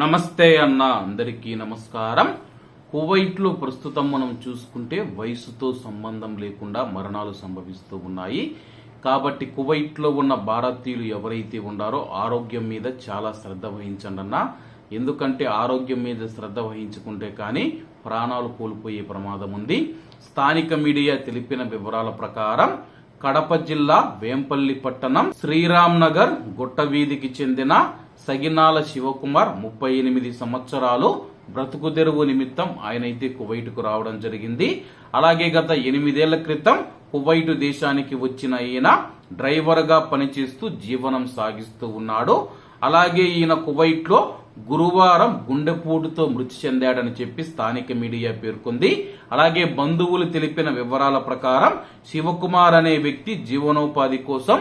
నమస్తే అన్న అందరికీ నమస్కారం. కువైట్లో ప్రస్తుతం మనం చూసుకుంటే వయసుతో సంబంధం లేకుండా మరణాలు సంభవిస్తూ ఉన్నాయి. కాబట్టి కువైట్లో ఉన్న భారతీయులు ఎవరైతే ఉన్నారో ఆరోగ్యం మీద చాలా శ్రద్ధ వహించండి అన్న. ఎందుకంటే ఆరోగ్యం మీద శ్రద్ధ వహించుకుంటే కానీ ప్రాణాలు కోల్పోయే ప్రమాదం ఉంది. స్థానిక మీడియా తెలిపిన వివరాల ప్రకారం కడప జిల్లా వేంపల్లి పట్టణం శ్రీరామ్ నగర్ గుట్ట వీధికి చెందిన సగినాల శివకుమార్ ముప్పై ఎనిమిది సంవత్సరాలు బ్రతుకు తెరువు నిమిత్తం ఆయనైతే కువైట్కు రావడం జరిగింది. అలాగే గత ఎనిమిదేళ్ళ క్రితం కువైట్ దేశానికి వచ్చిన ఈయన డ్రైవర్గా పనిచేస్తూ జీవనం సాగిస్తూ ఉన్నాడు. అలాగే ఈయన కువైట్లో గురువారం గుండెపోటుతో మృతి చెందాడని చెప్పి స్థానిక మీడియా పేర్కొంది. అలాగే బంధువులు తెలిపిన వివరాల ప్రకారం శివకుమార్ అనే వ్యక్తి జీవనోపాధి కోసం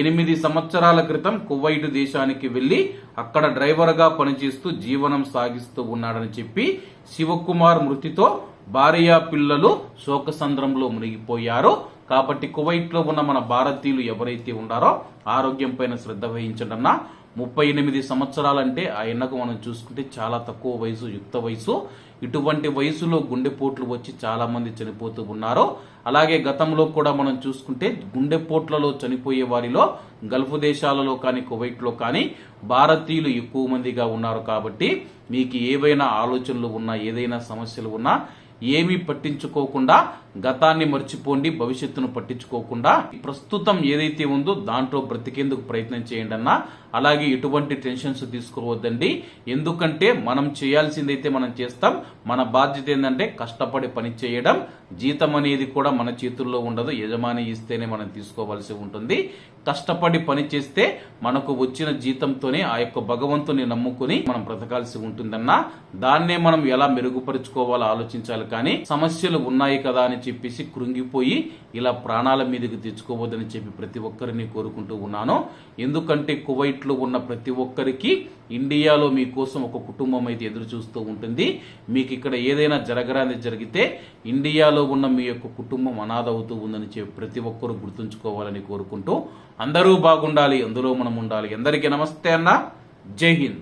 ఎనిమిది సంవత్సరాల క్రితం కువైట్ దేశానికి వెళ్ళి అక్కడ డ్రైవర్గా పనిచేస్తూ జీవనం సాగిస్తూ ఉన్నాడని చెప్పి శివకుమార్ మృతితో భార్య పిల్లలు శోకసంద్రంలో మునిగిపోయారు. కాబట్టి కువైట్లో ఉన్న మన భారతీయులు ఎవరైతే ఉన్నారో ఆరోగ్యం పైన శ్రద్ధ వహించండి అన్న. ముప్పై ఎనిమిది సంవత్సరాలంటే ఆ ఎన్నకు మనం చూసుకుంటే చాలా తక్కువ వయసు యుక్త వయసు. ఇటువంటి వయసులో గుండెపోట్లు వచ్చి చాలా మంది చనిపోతూ ఉన్నారు అలాగే గతంలో కూడా మనం చూసుకుంటే గుండెపోట్లలో చనిపోయే వారిలో గల్ఫ్ దేశాలలో కానీ కువైట్లో కానీ భారతీయులు ఎక్కువ మందిగా ఉన్నారు కాబట్టి మీకు ఏవైనా ఆలోచనలు ఉన్నా ఏదైనా సమస్యలు ఉన్నా ఏమీ పట్టించుకోకుండా గతాన్ని మర్చిపోండి భవిష్యత్తును పట్టించుకోకుండా ప్రస్తుతం ఏదైతే ఉందో దాంట్లో బ్రతికేందుకు ప్రయత్నం చేయండి అన్న అలాగే ఎటువంటి టెన్షన్స్ తీసుకోవద్దండి. ఎందుకంటే మనం చేయాల్సిందైతే మనం చేస్తాం మన బాధ్యత ఏంటంటే కష్టపడి పని చేయడం. జీతం అనేది కూడా మన చేతుల్లో ఉండదు. యజమాని ఇస్తేనే మనం తీసుకోవాల్సి ఉంటుంది. కష్టపడి పని చేస్తే మనకు వచ్చిన జీతంతోనే ఆ యొక్క భగవంతుని నమ్ముకుని మనం బ్రతకాల్సి ఉంటుందన్నా. దాన్నే మనం ఎలా మెరుగుపరుచుకోవాలో ఆలోచించాలి కానీ సమస్యలు ఉన్నాయి కదా అని చెప్పేసి కృంగిపోయి ఇలా ప్రాణాల మీదకి తెచ్చుకోవద్దని చెప్పి ప్రతి ఒక్కరిని కోరుకుంటూ ఉన్నాను. ఎందుకంటే కువైట్లో ఉన్న ప్రతి ఒక్కరికి ఇండియాలో మీకోసం ఒక కుటుంబం అయితే ఎదురు చూస్తూ ఉంటుంది మీకు ఇక్కడ ఏదైనా జరగరాని జరిగితే ఇండియాలో ఉన్న మీ యొక్క కుటుంబం అనాథ అవుతూ ఉందని చెప్పి ప్రతి ఒక్కరూ గుర్తుంచుకోవాలని కోరుకుంటూ అందరూ బాగుండాలి అందులో మనం ఉండాలి. అందరికీ నమస్తే అన్న. జై హింద్.